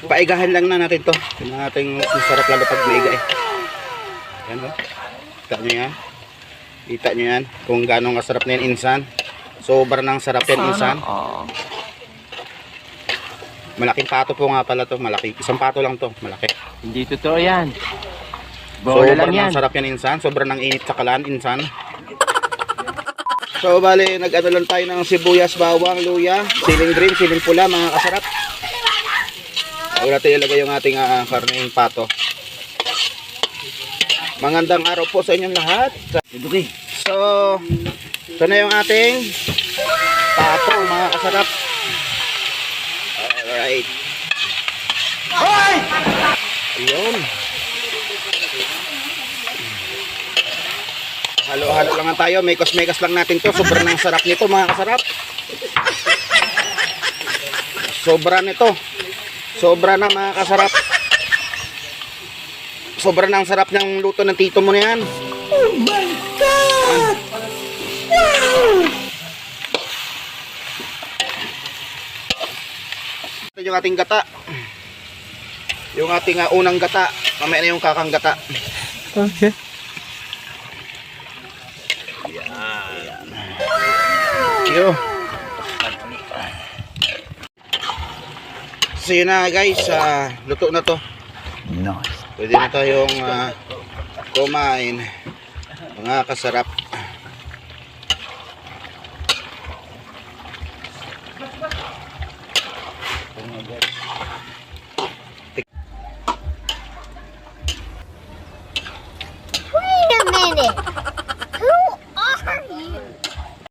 Paigahan lang na natin to. Tingnan natin kung sarap lalo pag maiga eh. Yan o. Kita nyo yan. Kita nyo yan. Kung gano'ng kasarap na yan insan. Sobrang nang sarap yan insan. all. Malaking pato po nga pala to. Malaki. Isang pato lang to. Malaki. Hindi totoo yan. Bola lang Sobrang yan. nang sarap yan insan. Sobrang nang init sa kalan insan. So bali, nag-ano lang tayo ng sibuyas, bawang, luya, siling green, siling pula, mga kasarap. Bago natin ilagay yung ating uh, karneng pato. Magandang araw po sa inyong lahat. So, ito na yung ating pato, mga kasarap. Alright. Ayun. Halo-halo lang tayo. Mekos-mekos lang natin to. Sobrang sarap nito mga kasarap. Sobra nito. Sobra na mga kasarap. Sobra nang sarap ng luto ng tito mo na yan. Oh my God! Ito yung ating gata. Yung ating ah, unang gata. Mamaya na yung kakang gata. Okay. Yo. So yun na guys, ah, luto na to. Nice. Pwede na tayong ah, kumain. Mga kasarap.